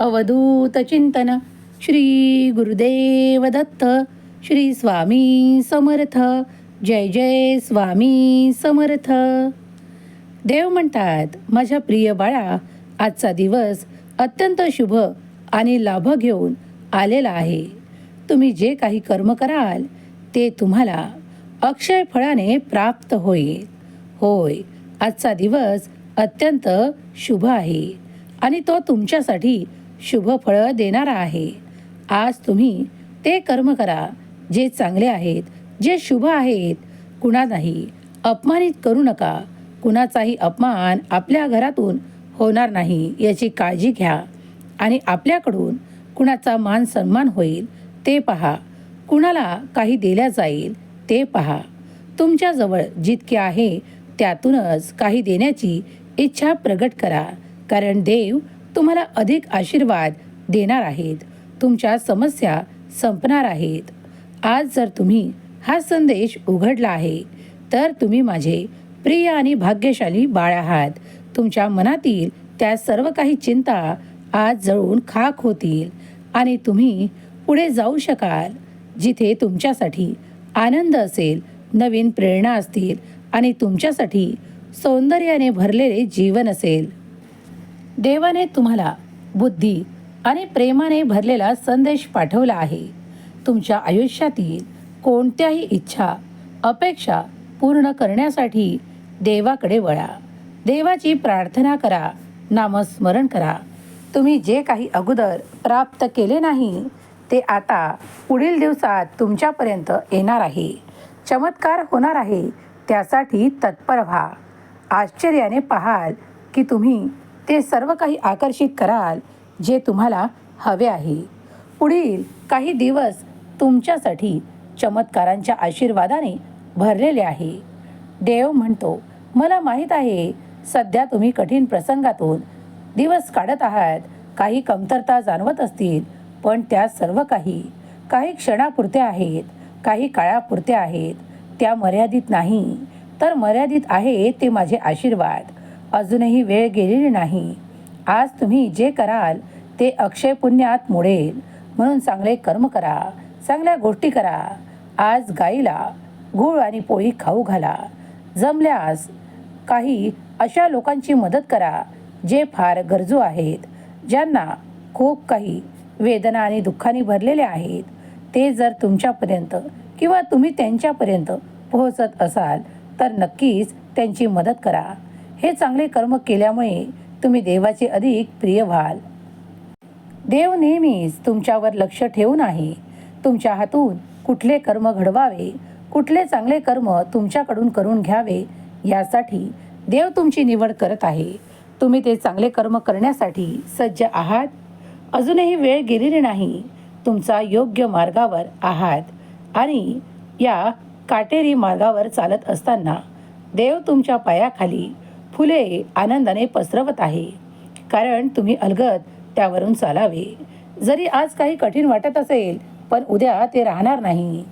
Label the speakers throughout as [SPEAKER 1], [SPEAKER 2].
[SPEAKER 1] अवधूत चिंतन श्री गुरुदेव दत्त श्री स्वामी समर्थ जय जय स्वामी समर्थ. देव म्हणतात माझ्या प्रिय बाळा आजचा दिवस अत्यंत शुभ आणि लाभ घेऊन आलेला आहे. तुम्ही जे काही कर्म कराल ते तुम्हाला अक्षय फळाने प्राप्त होईल. होय आजचा दिवस अत्यंत शुभ आहे आणि तो तुमच्यासाठी शुभ फळं देणारा आहे. आज तुम्ही ते कर्म करा जे चांगले आहेत जे शुभ आहेत. कुणा नाही अपमानित करू नका. कुणाचाही अपमान आपल्या घरातून होणार नाही याची काळजी घ्या. आणि आपल्याकडून कुणाचा मान सन्मान होईल ते पहा. कुणाला काही दिल्या जाईल ते पहा. तुमच्याजवळ जितके आहे त्यातूनच काही देण्याची इच्छा प्रगट करा. कारण देव तुम्हाला अधिक आशीर्वाद देणार आहेत. तुमच्या समस्या संपणार आहेत. आज जर तुम्ही हा संदेश उघडला आहे तर तुम्ही माझे प्रिय आणि भाग्यशाली बाळ आहात. तुमच्या मनातील त्या सर्व काही चिंता आज जळून खाक होतील आणि तुम्ही पुढे जाऊ शकाल. जिथे तुमच्यासाठी आनंद असेल नवीन प्रेरणा असतील आणि तुमच्यासाठी सौंदर्याने भरलेले जीवन असेल. देवाने तुम्हाला बुद्धी आणि प्रेमाने भरलेला संदेश पाठवला आहे. तुमच्या आयुष्यातील कोणत्याही इच्छा अपेक्षा पूर्ण करण्यासाठी देवाकडे वळा. देवाची प्रार्थना करा नामस्मरण करा. तुम्ही जे काही अगोदर प्राप्त केले नाही ते आता पुढील दिवसात तुमच्यापर्यंत येणार आहे. चमत्कार होणार आहे त्यासाठी तत्पर व्हा. आश्चर्याने पाहाल की तुम्ही ते सर्व काही आकर्षित कराल जे तुम्हाला हवे आहे. पुढील काही दिवस तुमच्यासाठी चमत्कारांच्या आशीर्वादाने भरलेले आहे. देव म्हणतो मला माहीत आहे सध्या तुम्ही कठीण प्रसंगातून दिवस काढत आहात. काही कमतरता जाणवत असतील पण त्या सर्व काही काही क्षणापुरत्या आहेत काही काळापुरते आहेत. त्या मर्यादित नाही. तर मर्यादित आहे ते माझे आशीर्वाद. अजूनही वेळ गेलेली नाही. आज तुम्ही जे कराल ते अक्षय पुण्यात मोडेल. म्हणून चांगले कर्म करा चांगल्या गोष्टी करा. आज गाईला गूळ आणि पोळी खाऊ घाला. जमल्यास काही अशा लोकांची मदत करा जे फार गरजू आहेत ज्यांना खूप काही वेदना आणि दुःखाने भरलेले आहेत. ते जर तुमच्यापर्यंत किंवा तुम्ही त्यांच्यापर्यंत पोहोचत असाल तर नक्कीच त्यांची मदत करा. हे चांगले कर्म केल्यामुळे तुम्ही देवाचे अधिक प्रिय व्हाल. देव नेहमीच तुमच्यावर लक्ष ठेवून आहे. तुमच्या हातून कुठले कर्म घडवावे कुठले चांगले कर्म तुमच्याकडून करून घ्यावे यासाठी देव तुमची निवड करत आहे. तुम्ही ते चांगले कर्म करण्यासाठी सज्ज आहात. अजूनही वेळ गेलेली नाही. तुमचा योग्य मार्गावर आहात. आणि या काटेरी मार्गावर चालत असताना देव तुमच्या पायाखाली फुले आनंदाने पसरवत आहे. कारण तुम्ही अलगद त्यावरून चालावे. जरी आज काही कठीण वाटत असेल पण उद्या ते राहणार नाही.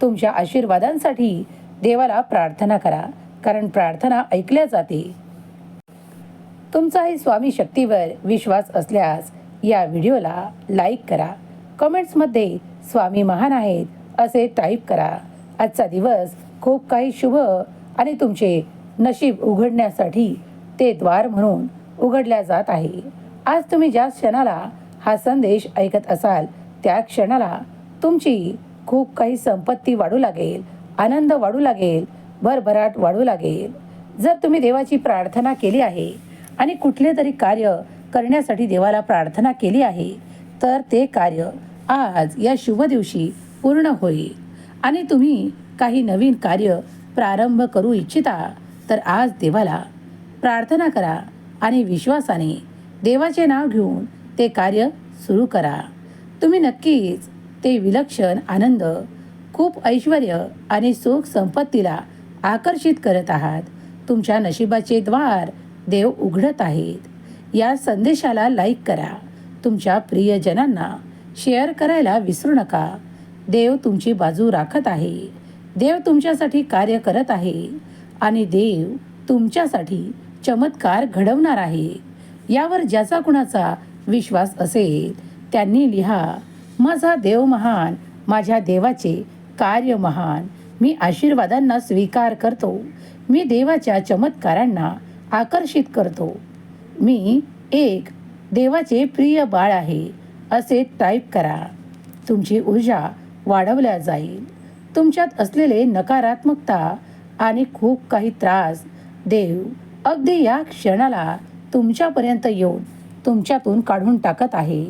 [SPEAKER 1] तुमच्या आशीर्वादांसाठी देवाला प्रार्थना करा कारण प्रार्थना ऐकल्या जाते. तुमचाही स्वामी शक्तीवर विश्वास असल्यास या व्हिडिओला लाईक करा. कमेंट्समध्ये स्वामी महान आहेत असे टाईप करा. आजचा दिवस खूप काही शुभ आणि तुमचे नशीब उघडण्यासाठी ते द्वार म्हणून उघडल्या जात आहे. आज तुम्ही ज्या क्षणाला हा संदेश ऐकत असाल त्या क्षणाला तुमची खूप काही संपत्ती वाढू लागेल आनंद वाढू लागेल भरभराट वाढू लागेल. जर तुम्ही देवाची प्रार्थना केली आहे आणि कुठले तरी कार्य करण्यासाठी देवाला प्रार्थना केली आहे तर ते कार्य आज या शुभ दिवशी पूर्ण होईल. आणि तुम्ही काही नवीन कार्य प्रारंभ करू इच्छिता तर आज देवाला प्रार्थना करा आणि विश्वासाने देवाचे नाव घेऊन ते कार्य सुरू करा. तुम्ही नक्कीच ते विलक्षण आनंद खूप ऐश्वर आणि सुख संपत्तीला आकर्षित करत आहात. तुमच्या नशिबाचे द्वार देव उघडत आहेत. या संदेशाला लाईक करा. तुमच्या प्रियजनांना शेअर करायला विसरू नका. देव तुमची बाजू राखत आहे. देव तुमच्यासाठी कार्य करत आहे. आणि देव तुमच्यासाठी चमत्कार घडवणार आहे. यावर ज्याचा कुणाचा विश्वास असेल त्यांनी लिहा माझा देव महान माझ्या देवाचे कार्य महान. मी आशीर्वादांना स्वीकार करतो. मी देवाच्या चमत्कारांना आकर्षित करतो. मी एक देवाचे प्रिय बाळ आहे असे टाईप करा. तुमची ऊर्जा वाढवल्या जाईल. तुमच्यात असलेले नकारात्मकता आणि खूप काही त्रास देव अगदी या क्षणाला तुमच्यापर्यंत येऊन तुमच्यातून काढून टाकत आहे.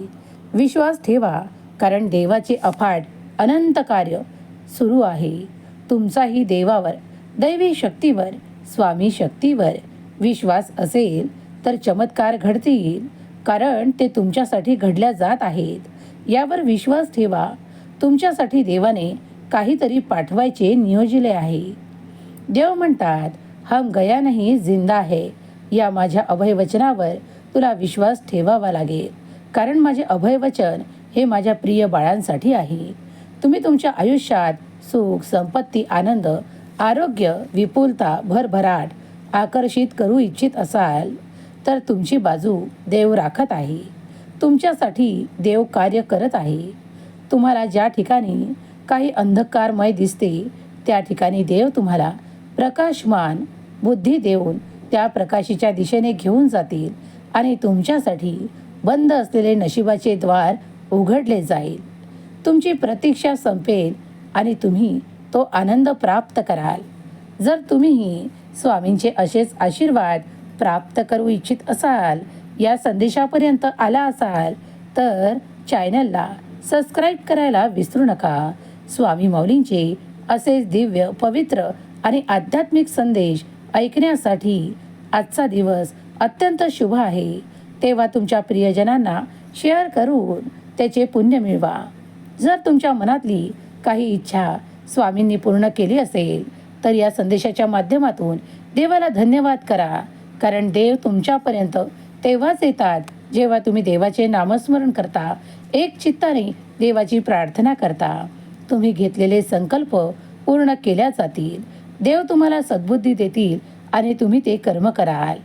[SPEAKER 1] विश्वास ठेवा कारण देवाचे अफाट अनंत कार्य सुरू आहे. तुमचाही देवावर दैवी शक्तीवर स्वामी शक्तीवर विश्वास असेल तर चमत्कार घडतील कारण ते तुमच्यासाठी घडल्या जात आहेत. यावर विश्वास ठेवा. तुमच्यासाठी देवाने काहीतरी पाठवायचे नियोजिले आहे. देव म्हणतात हम गया नाही जिंदा आहे या माझ्या अभयवचनावर तुला विश्वास ठेवावा लागेल. कारण माझे अभयवचन हे माझ्या प्रिय बाळांसाठी आहे. तुम्ही तुमच्या आयुष्यात सुख संपत्ती आनंद आरोग्य विपुलता भरभराट आकर्षित करू इच्छित असाल तर तुमची बाजू देव राखत आहे. तुमच्यासाठी देव कार्य करत आहे. तुम्हाला ज्या ठिकाणी काही अंधकारमय दिसते त्या ठिकाणी देव तुम्हाला प्रकाशमान बुद्धी देऊन त्या प्रकाशीच्या दिशेने घेऊन जातील आणि तुमच्यासाठी बंद असलेले नशिबाचे द्वार उघडले जाईल. तुमची प्रतीक्षा संपेल आणि तुम्ही तो आनंद प्राप्त कराल. जर तुम्हीही स्वामींचे असेच आशीर्वाद प्राप्त करू इच्छित असाल या संदेशापर्यंत आला असाल तर चॅनलला सबस्क्राईब करायला विसरू नका. स्वामी माऊलींचे असेच दिव्य पवित्र आणि आध्यात्मिक संदेश ऐकण्यासाठी आजचा दिवस अत्यंत शुभ आहे. तेव्हा तुमच्या प्रियजनांना शेअर करून त्याचे पुण्य मिळवा. जर तुमच्या मनातली काही इच्छा स्वामींनी पूर्ण केली असेल तर या संदेशाच्या माध्यमातून देवाला धन्यवाद करा. कारण देव तुमच्यापर्यंत तेव्हाच येतात जेव्हा तुम्ही देवाचे नामस्मरण करता एक चित्ताने देवाची प्रार्थना करता. तुम्ही घेतलेले संकल्प पूर्ण केल्या जातील. देव तुम्हाला सद्बुद्धी देतील आणि तुम्ही ते कर्म कराल.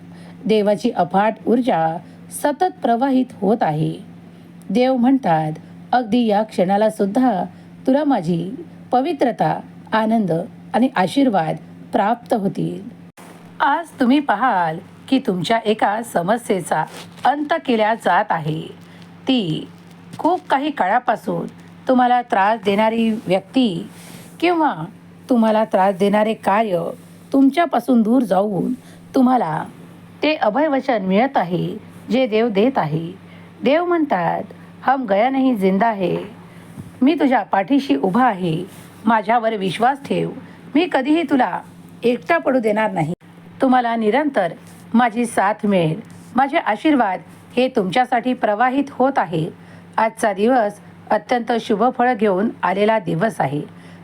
[SPEAKER 1] देवाची अफाट ऊर्जा सतत प्रवाहित होत आहे. देव म्हणतात अगदी या क्षणाला सुद्धा तुला माझी पवित्रता आनंद आणि आशीर्वाद प्राप्त होतील. आज तुम्ही पाहाल की तुमच्या एका समस्येचा अंत केल्या जात आहे. ती खूप काही काळापासून तुम्हाला त्रास देणारी व्यक्ती किंवा तुम्हाला त्रास देणारे कार्य तुमच्यापासून दूर जाऊन तुम्हाला ते अभयवचन मिळत आहे जे देव देत आहे. देव म्हणतात हम गया नाही जिंदा आहे मी तुझ्या पाठीशी उभा आहे. माझ्यावर विश्वास ठेव. मी कधीही तुला एकटा पडू देणार नाही. तुम्हाला निरंतर माझी साथ मिळेल. माझे आशीर्वाद हे तुमच्यासाठी प्रवाहित होत आहे. आजचा दिवस अत्यंत शुभफळ घेऊन आलेला दिवस आहे.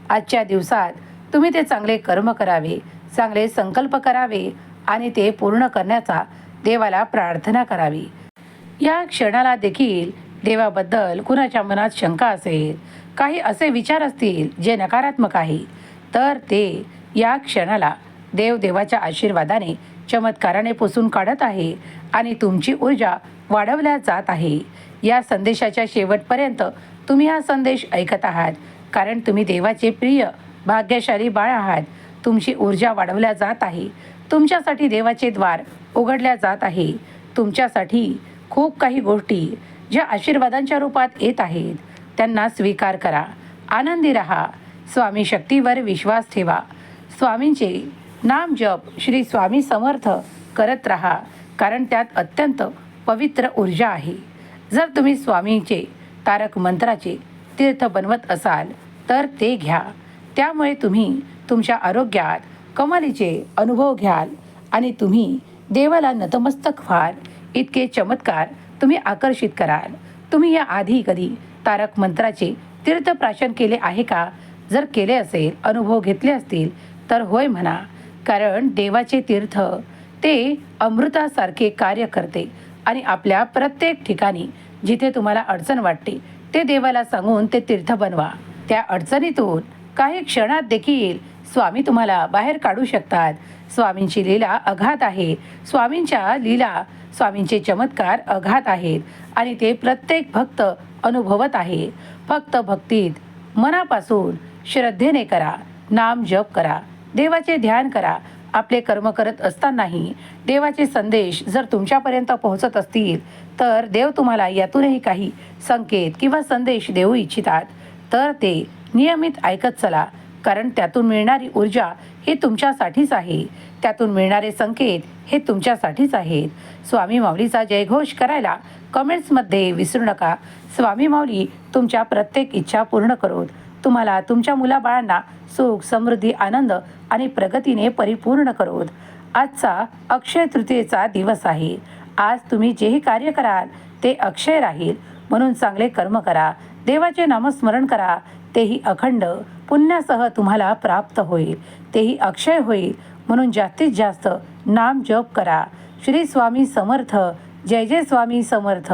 [SPEAKER 1] आजच्या दिवसात तुम्ही ते चांगले कर्म करावे चांगले संकल्प करावे आणि ते पूर्ण करण्याचा देवाला प्रार्थना करावी. या क्षणाला देखील देवाबद्दल कुणाच्या मनात शंका असेल काही असे विचार असतील जे नकारात्मक आहे तर ते या क्षणाला देव देवाच्या आशीर्वादाने चमत्काराने पुसून काढत आहे आणि तुमची ऊर्जा वाढवल्या जात आहे. या संदेशाच्या शेवटपर्यंत तुम्ही हा संदेश ऐकत आहात कारण तुम्ही देवाचे प्रिय भाग्यशाली बाळ आहात. तुमची ऊर्जा वाढवल्या जात आहे. तुमच्यासाठी देवाचे द्वार उघडल्या जात आहे. तुमच्यासाठी खूप काही गोष्टी ज्या आशीर्वादांच्या रूपात येत आहेत त्यांना स्वीकार करा. आनंदी रहा. स्वामी शक्तीवर विश्वास ठेवा. स्वामींचे नाम जप श्री स्वामी समर्थ करत राहा कारण त्यात अत्यंत पवित्र ऊर्जा आहे. जर तुम्ही स्वामींचे तारक मंत्राचे तीर्थ बनवत असाल तर ते घ्या. त्यामुळे तुम्ही तुमच्या आरोग्यात कमालीचे अनुभव घ्याल आणि तुम्ही देवाला नतमस्तक व्हाल. इतके चमत्कार तुम्ही आकर्षित कराल. तुम्ही या आधी कधी तारक मंत्राचे तीर्थप्राशन केले आहे का? जर केले असेल अनुभव घेतले असतील तर होय म्हणा. कारण देवाचे तीर्थ ते अमृतासारखे कार्य करते आणि आपल्या प्रत्येक ठिकाणी जिथे तुम्हाला अडचण वाटते ते देवाला सांगून ते तीर्थ बनवा. त्या अडचणीतून काही क्षणात देखील स्वामी तुम्हाला बाहेर काढू शकतात. स्वामींची लीला अघात आहे. स्वामींच्या लीला स्वामींचे चमत्कार अघात आहेत आणि ते प्रत्येक भक्त अनुभवत आहे. फक्त भक्तीत मनापासून श्रद्धेने करा नाम जप करा देवाचे ध्यान करा. आपले कर्म करत असतानाही देवाचे संदेश जर तुमच्यापर्यंत पोहोचत असतील तर देव तुम्हाला यातूनही काही संकेत किंवा संदेश देऊ इच्छितात. तर ते नियमित ऐकत चला कारण त्यातून मिळणारी ऊर्जा ही तुमच्यासाठीच आहे. त्यातून मिळणारे संकेत हे तुमच्यासाठीच आहेत. स्वामी माऊलीचा जयघोष करायला कमेंट्समध्ये विसरू नका. स्वामी माऊली तुमच्या प्रत्येक इच्छा पूर्ण करोत. तुम्हाला तुमच्या मुलाबाळांना सुख समृद्धी आनंद आणि प्रगतीने परिपूर्ण करोत. आजचा अक्षय तृतीयेचा दिवस आहे. आज तुम्ही जेही कार्य कराल ते अक्षय राहील. म्हणून चांगले कर्म करा. देवाचे नामस्मरण करा. तेही अखंड पुण्यासह तुम्हाला प्राप्त होईल. तेही अक्षय होईल. म्हणून जास्तीत जास्त नाम जप करा. श्री स्वामी समर्थ जय जय स्वामी समर्थ.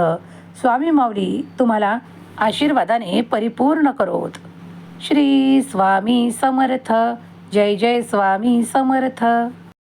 [SPEAKER 1] स्वामी माऊली तुम्हाला आशीर्वादाने परिपूर्ण करोत. श्री स्वामी समर्थ जय जय स्वामी समर्थ.